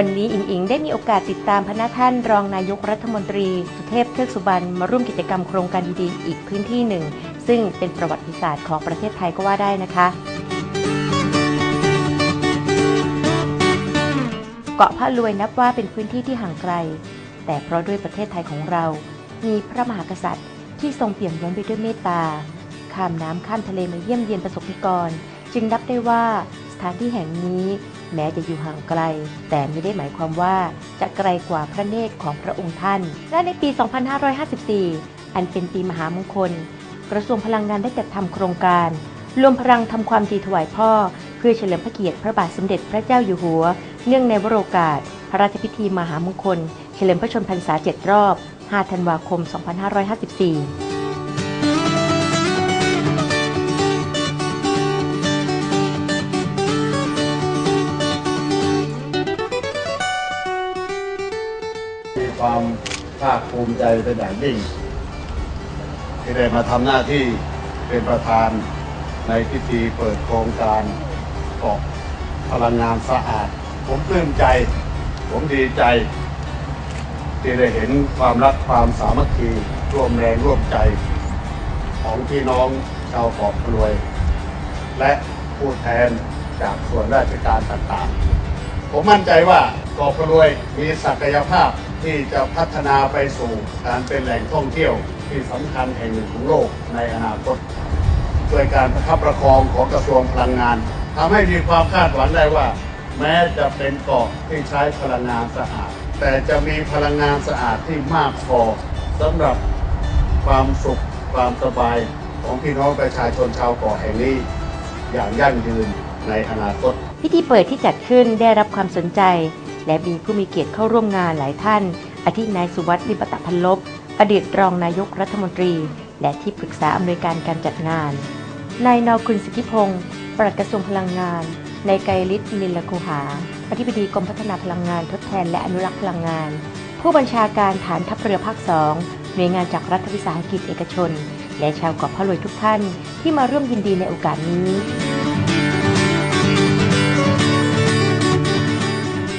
วันนี้อิงอิงได้มีโอกาสติดตามพระท่านรองนายกรัฐมนตรี สุเทพเทือกสุบรรณมาร่วมกิจกรรมโครงการดีๆอีกพื้นที่หนึ่ง ซึ่งเป็นประวัติศาสตร์ของประเทศไทยก็ว่าได้นะคะเกาะพระรวยนับว่าเป็นพื้นที่ที่ห่างไกล แต่เพราะด้วยประเทศไทยของเรา มีพระมหากษัตริย์ ที่ทรงเปี่ยมล้นไปด้วยเมตตา ข้ามน้ำข้ามทะเลมาเยี่ยมเยียนประสบนิกร จึงนับได้ว่าสถานที่แห่งนี้ แม้จะอยู่ห่างไกล แต่ไม่ได้หมายความว่าจะไกลกว่าพระเนตรของพระองค์ท่าน และในปี 2554 อันเป็นปีมหามงคล กระทรวงพลังงานได้จัดทำโครงการรวมพลังทำความดีถวายพ่อ เพื่อเฉลิมพระเกียรติพระบาทสมเด็จพระเจ้าอยู่หัว เนื่องในวโรกาส พระราชพิธีมหามงคล เฉลิมพระชนมพรรษา 7 รอบ 5 ธันวาคม 2554าคภูมิใจเป็นอย่างยิ่ง ที่ได้มาทำหน้าที่เป็นประธานในพิธีเปิดโครงการเกาะพลังงานสะอาด ผมปลื้มใจ ผมดีใจ ที่ได้เห็นความรักความสามัคคีร่วมแรงร่วมใจ ของพี่น้องชาวเกาะพะรวย และผู้แทนจากส่วนราชการต่างๆ ผมมั่นใจว่าเกาะพะรวยมีศักยภาพที่จะพัฒนาไปสู่การเป็นแหล่งท่องเที่ยวที่สำคัญแห่งหนึ่งของโลกในอนาคตด้วยการประคับประคองของกระทรวงพลังงานทำให้มีความคาดหวังได้ว่า แม้จะเป็นเกาะที่ใช้พลังงานสะอาด แต่จะมีพลังงานสะอาดที่มากพอสำหรับความสุขความสบายของพี่น้องประชาชนชาวเกาะแห่งนี้ อย่างยั่งยืนในอนาคต พิธีเปิดที่จัดขึ้นได้รับความสนใจ และมีผู้มีเกียรติเข้าร่วมงานหลายท่าน อาทินายสุวัสดิ์ลิปตะพันลบ อดีตรองนายกรัฐมนตรี และที่ปรึกษาอำนวยการการจัดงาน นายนาวคุณสิทธิพงศ์ปลัดกระทรวงพลังงาน นายไกรฤทธิ์นิลคูหา อธิบดีกรมพัฒนาพลังงานทดแทนและอนุรักษ์พลังงาน ผู้บัญชาการฐานทัพเรือภาคสองหน่วยงานจากรัฐวิสาหกิจเอกชน และชาวเกาะพะรวยทุกท่านที่มาร่วมยินดีในโอกาสนี้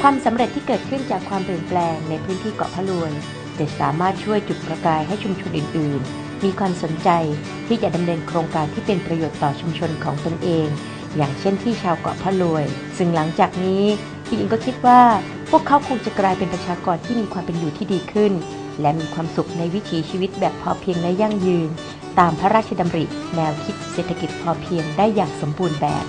ความสำเร็จที่เกิดขึ้นจากความเปลี่ยนแปลงในพื้นที่เกาะพะลวยจะสามารถช่วยจุดประกายให้ชุมชนอื่น ๆ มีความสนใจที่จะดำเนินโครงการที่เป็นประโยชน์ต่อชุมชนของตนเอง อย่างเช่นที่ชาวเกาะพะลวย ซึ่งหลังจากนี้พี่อิงก็คิดว่า พวกเขาคงจะกลายเป็นประชากรที่มีความเป็นอยู่ที่ดีขึ้น และมีความสุขในวิถีชีวิตแบบพอเพียงและยั่งยืน ตามพระราชดำริ แนวคิดเศรษฐกิจพอเพียงได้อย่างสมบูรณ์แบบ